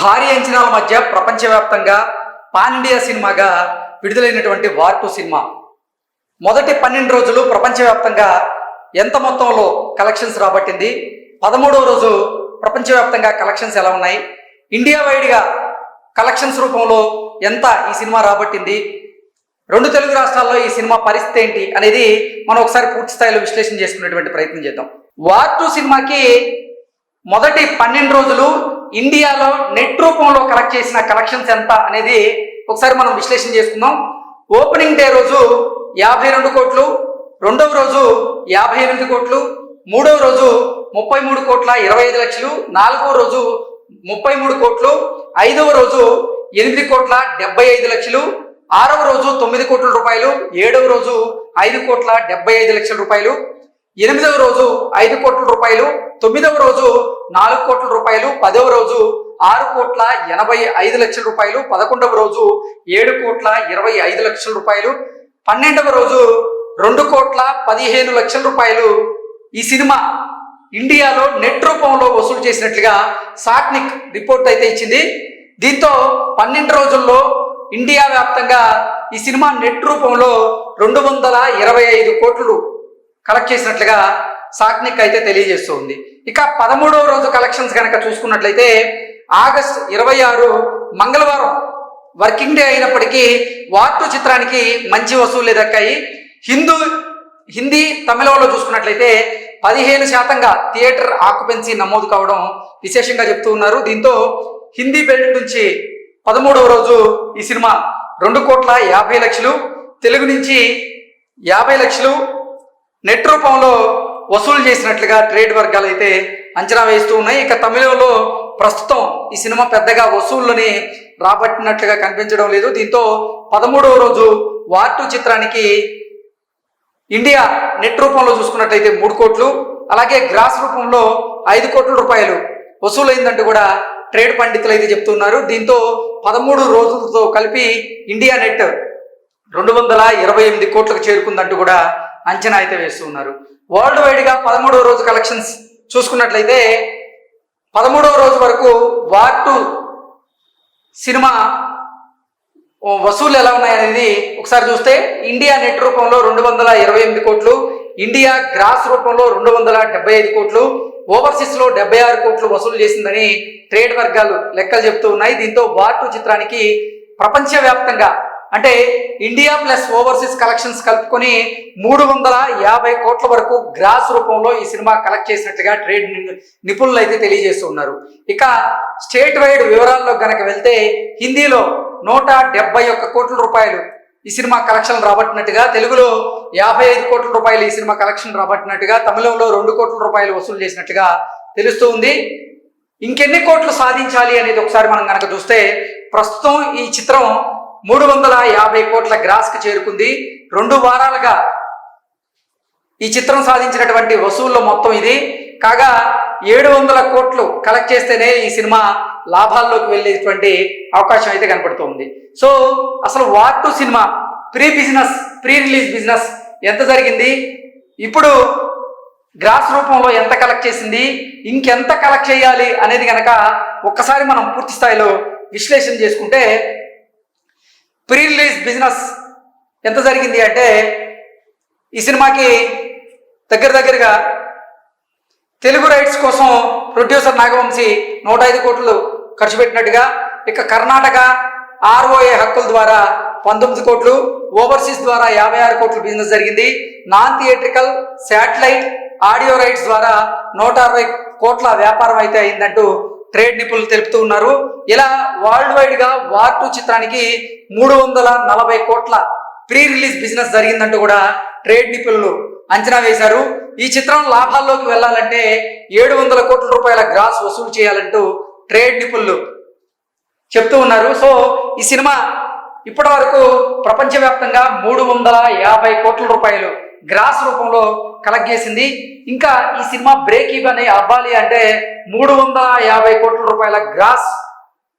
భారీ అంచనాల మధ్య ప్రపంచవ్యాప్తంగా పాన్ ఇండియా సినిమాగా విడుదలైనటువంటి వార్ టూ సినిమా. మొదటి పన్నెండు రోజులు ప్రపంచవ్యాప్తంగా ఎంత మొత్తంలో కలెక్షన్స్ రాబట్టింది? పదమూడవ రోజు ప్రపంచవ్యాప్తంగా కలెక్షన్స్ ఎలా ఉన్నాయి? ఇండియా వైడ్గా కలెక్షన్స్ రూపంలో ఎంత ఈ సినిమా రాబట్టింది? రెండు తెలుగు రాష్ట్రాల్లో ఈ సినిమా పరిస్థితి ఏంటి అనేది మనం ఒకసారి పూర్తి స్థాయిలో విశ్లేషణ చేసుకునేటువంటి ప్రయత్నం చేద్దాం. వార్ టూ సినిమాకి మొదటి పన్నెండు రోజులు ఇండియాలో నెట్ రూపంలో కలెక్ట్ చేసిన కలెక్షన్స్ ఎంత అనేది ఒకసారి మనం విశ్లేషణ చేసుకుందాం. ఓపెనింగ్ డే రోజు యాభై రెండు కోట్లు రెండవ రోజు యాభై ఎనిమిది కోట్లు మూడవ రోజు ముప్పై మూడు కోట్ల ఇరవై ఐదు లక్షలు నాలుగవ రోజు ముప్పై మూడు కోట్లు ఐదవ రోజు ఎనిమిది కోట్ల డెబ్బై ఐదు లక్షలు ఆరవ రోజు తొమ్మిది కోట్ల రూపాయలు ఏడవ రోజు ఐదు కోట్ల డెబ్బై ఐదు లక్షల రూపాయలు ఎనిమిదవ రోజు ఐదు కోట్ల రూపాయలు తొమ్మిదవ రోజు నాలుగు కోట్ల రూపాయలు పదవ రోజు ఆరు కోట్ల ఎనభై ఐదు లక్షల రూపాయలు పదకొండవ రోజు ఏడు కోట్ల ఇరవై ఐదు లక్షల రూపాయలు పన్నెండవ రోజు రెండు కోట్ల పదిహేను లక్షల రూపాయలు ఈ సినిమా ఇండియాలో నెట్ రూపంలో వసూలు చేసినట్లుగా సాట్నిక్ రిపోర్ట్ అయితే ఇచ్చింది. దీంతో పన్నెండు రోజుల్లో ఇండియా వ్యాప్తంగా ఈ సినిమా నెట్ రూపంలో రెండు వందల ఇరవై ఐదు కోట్లు కలెక్ట్ చేసినట్లుగా సాక్నిక్ అయితే తెలియజేస్తుంది ఇక పదమూడవ రోజు కలెక్షన్స్ కనుక చూసుకున్నట్లయితే ఆగస్ట్ ఇరవై ఆరు మంగళవారం వర్కింగ్ డే అయినప్పటికీ వార్టు చిత్రానికి మంచి వసూళ్ళు దక్కాయి. హిందూ హిందీ తమిళంలో చూసుకున్నట్లయితే పదిహేను శాతంగా థియేటర్ ఆక్యుపెన్సీ నమోదు కావడం విశేషంగా చెప్తూ ఉన్నారు. దీంతో హిందీ బెల్ట్ నుంచి పదమూడవ రోజు ఈ సినిమా రెండు కోట్ల యాభై లక్షలు తెలుగు నుంచి యాభై లక్షలు నెట్ రూపంలో వసూలు చేసినట్లుగా ట్రేడ్ వర్గాలు అయితే అంచనా వేస్తూ ఉన్నాయి. ఇక తమిళంలో ప్రస్తుతం ఈ సినిమా పెద్దగా వసూళ్ళని రాబట్టినట్లుగా కనిపించడం లేదు. దీంతో పదమూడవ రోజు వార్టు చిత్రానికి ఇండియా నెట్ రూపంలో చూసుకున్నట్లయితే మూడు కోట్లు అలాగే గ్రాస్ రూపంలో ఐదు కోట్ల రూపాయలు వసూలైందంటూ కూడా ట్రేడ్ పండితులు అయితే చెప్తున్నారు. దీంతో పదమూడు రోజులతో కలిపి ఇండియా నెట్ రెండు వందల ఇరవై ఎనిమిది కోట్లకు చేరుకుందంటూ కూడా అంచనా అయితే వేస్తున్నారు. వరల్డ్ వైడ్గా పదమూడవ రోజు కలెక్షన్స్ చూసుకున్నట్లయితే పదమూడవ రోజు వరకు వార్ టూ సినిమా వసూలు ఎలా ఉన్నాయనేది ఒకసారి చూస్తే ఇండియా నెట్ రూపంలో రెండు వందల ఇరవై ఎనిమిది కోట్లు ఇండియా గ్రాస్ రూపంలో రెండు వందల డెబ్బై ఐదు కోట్లు ఓవర్సీస్లో డెబ్బై ఆరు కోట్లు వసూలు చేసిందని ట్రేడ్ వర్గాలు లెక్కలు చెప్తూ ఉన్నాయి. దీంతో వార్ టూ చిత్రానికి ప్రపంచవ్యాప్తంగా అంటే ఇండియా ప్లస్ ఓవర్సీస్ కలెక్షన్స్ కలుపుకొని మూడు వందల యాభై కోట్ల వరకు గ్రాస్ రూపంలో ఈ సినిమా కలెక్ట్ చేసినట్టుగా ట్రేడ్ నిపుణులు అయితే తెలియజేస్తున్నారు ఇక స్టేట్ వైడ్ వివరాల్లో గనక వెళ్తే హిందీలో నూట డెబ్బై ఒక్క కోట్ల రూపాయలు ఈ సినిమా కలెక్షన్ రాబట్టినట్టుగా తెలుగులో యాభై ఐదు కోట్ల రూపాయలు ఈ సినిమా కలెక్షన్ రాబట్టినట్టుగా తమిళంలో రెండు కోట్ల రూపాయలు వసూలు చేసినట్టుగా తెలుస్తూ ఉంది. ఇంకెన్ని కోట్లు సాధించాలి అనేది ఒకసారి మనం కనుక చూస్తే ప్రస్తుతం ఈ చిత్రం మూడు వందల యాభై కోట్ల గ్రాస్కి చేరుకుంది. రెండు వారాలుగా ఈ చిత్రం సాధించినటువంటి వసూళ్ళ మొత్తం ఇది. కాగా ఏడు వందల కోట్లు కలెక్ట్ చేస్తేనే ఈ సినిమా లాభాల్లోకి వెళ్ళేటువంటి అవకాశం అయితే కనపడుతుంది. సో అసలు War two cinema pre business pre release business ఎంత జరిగింది? ఇప్పుడు గ్రాస్ రూపంలో ఎంత కలెక్ట్ చేసింది? ఇంకెంత కలెక్ట్ చేయాలి అనేది కనుక ఒక్కసారి మనం పూర్తి స్థాయిలో విశ్లేషణ చేసుకుంటే ప్రీ రిలీజ్ బిజినెస్. ఎంత జరిగింది అంటే ఈ సినిమాకి దగ్గర దగ్గరగా తెలుగు రైట్స్ కోసం ప్రొడ్యూసర్ నాగవంశీ నూట ఐదు కోట్లు ఖర్చు పెట్టినట్టుగా ఇక కర్ణాటక ఆర్ఓఏ హక్కుల ద్వారా పంతొమ్మిది కోట్లు ఓవర్సీస్ ద్వారా యాభై ఆరు కోట్లు బిజినెస్ జరిగింది. Non theatrical satellite audio rights ద్వారా నూట అరవై కోట్ల వ్యాపారం అయితే అయిందంటూ ట్రేడ్ నిపుణులు తెలుపుతూ ఉన్నారు. ఇలా వరల్డ్ వైడ్గా వార్ టూ చిత్రానికి మూడు వందల నలభై కోట్ల ప్రీ రిలీజ్ బిజినెస్ జరిగిందంటూ కూడా ట్రేడ్ నిపుణులు అంచనా వేశారు. ఈ చిత్రం లాభాల్లోకి వెళ్ళాలంటే ఏడు వందల కోట్ల రూపాయల గ్రాస్ వసూలు చేయాలంటూ ట్రేడ్ నిపుణులు చెప్తూ ఉన్నారు. సో ఈ సినిమా ఇప్పటి వరకు ప్రపంచవ్యాప్తంగా మూడు వందల యాభై కోట్ల రూపాయలు గ్రాస్ రూపంలో కలెక్ట్ చేసింది. ఇంకా ఈ సినిమా బ్రేక్ ఈవెన్ అవ్వాలి అంటే మూడు వందల యాభై కోట్ల రూపాయల గ్రాస్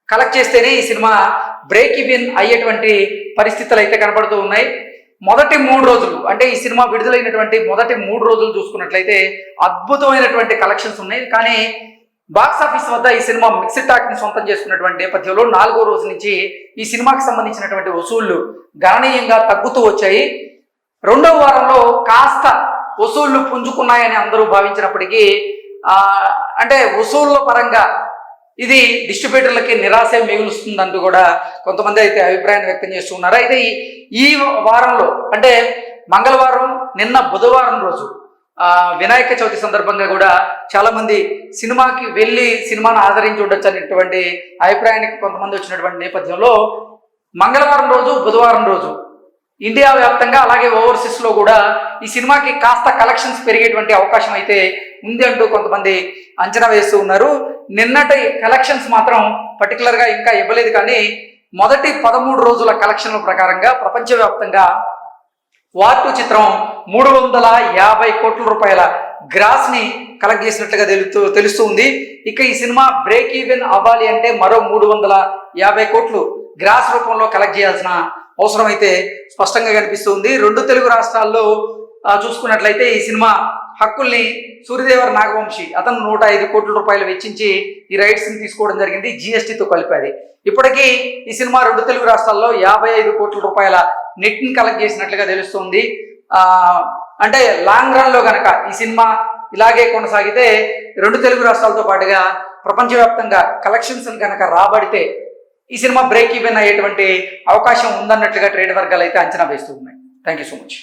కలెక్ట్ చేస్తేనే ఈ సినిమా బ్రేక్ ఈవెన్ అయ్యేటువంటి పరిస్థితులు అయితే కనబడుతూ ఉన్నాయి. మొదటి మూడు రోజులు అంటే ఈ సినిమా విడుదలైనటువంటి మొదటి మూడు రోజులు చూసుకున్నట్లయితే అద్భుతమైనటువంటి కలెక్షన్స్ ఉన్నాయి. కానీ బాక్స్ ఆఫీస్ వద్ద ఈ సినిమా మిక్స్డ్ టాక్ని సొంతం చేసుకున్నటువంటి నేపథ్యంలో నాలుగో రోజు నుంచి ఈ సినిమాకి సంబంధించినటువంటి వసూళ్ళు గణనీయంగా తగ్గుతూ వచ్చాయి. రెండవ వారంలో కాస్త వసూళ్ళు పుంజుకున్నాయని అందరూ భావించినప్పటికీ అంటే వసూళ్ళ పరంగా ఇది డిస్ట్రిబ్యూటర్లకి నిరాశ మిగులుస్తుందంటూ కూడా కొంతమంది అయితే అభిప్రాయాన్ని వ్యక్తం చేస్తున్నారు అయితే ఈ వారంలో అంటే మంగళవారం నిన్న బుధవారం రోజు వినాయక చవితి సందర్భంగా కూడా చాలామంది సినిమాకి వెళ్ళి సినిమాను ఆదరించి ఉండొచ్చు అనేటువంటి అభిప్రాయానికి కొంతమంది వచ్చినటువంటి నేపథ్యంలో మంగళవారం రోజు బుధవారం రోజు ఇండియా వ్యాప్తంగా అలాగే ఓవర్సీస్లో కూడా ఈ సినిమాకి కాస్త కలెక్షన్స్ పెరిగేటువంటి అవకాశం అయితే ఉంది అంటూ కొంతమంది అంచనా వేస్తూ ఉన్నారు. నిన్నటి కలెక్షన్స్ మాత్రం పర్టికులర్గా ఇంకా ఇవ్వలేదు కానీ మొదటి పదమూడు రోజుల కలెక్షన్ల ప్రకారంగా ప్రపంచవ్యాప్తంగా వార్ టూ చిత్రం మూడు వందల యాభై కోట్ల రూపాయల గ్రాస్ని కలెక్ట్ చేసినట్లుగా తెలుస్తూ తెలుస్తూ ఉంది. ఇక ఈ సినిమా బ్రేక్ ఈవెన్ అవ్వాలి అంటే మరో మూడు వందల యాభై కోట్లు గ్రాస్ రూపంలో కలెక్ట్ చేయాల్సిన అవసరమైతే స్పష్టంగా కనిపిస్తుంది. రెండు తెలుగు రాష్ట్రాల్లో చూసుకున్నట్లయితే ఈ సినిమా హక్కుల్ని సూర్యదేవర నాగవంశి అతను నూట ఐదు కోట్ల రూపాయలు వెచ్చించి ఈ రైట్స్ని తీసుకోవడం జరిగింది జిఎస్టీతో కలిపారు ఇప్పటికీ ఈ సినిమా రెండు తెలుగు రాష్ట్రాల్లో యాభై ఐదు కోట్ల రూపాయల నెట్ని కలెక్ట్ చేసినట్లుగా తెలుస్తుంది. అంటే లాంగ్ రన్లో కనుక ఈ సినిమా ఇలాగే కొనసాగితే రెండు తెలుగు రాష్ట్రాలతో పాటుగా ప్రపంచవ్యాప్తంగా కలెక్షన్స్ కనుక రాబడితే ఈ సినిమా బ్రేక్ ఈవెన్ అయ్యేటువంటి అవకాశం ఉందన్నట్లుగా ట్రేడ్ వర్గాలు అయితే అంచనా వేస్తూ ఉన్నాయి. Thank you so much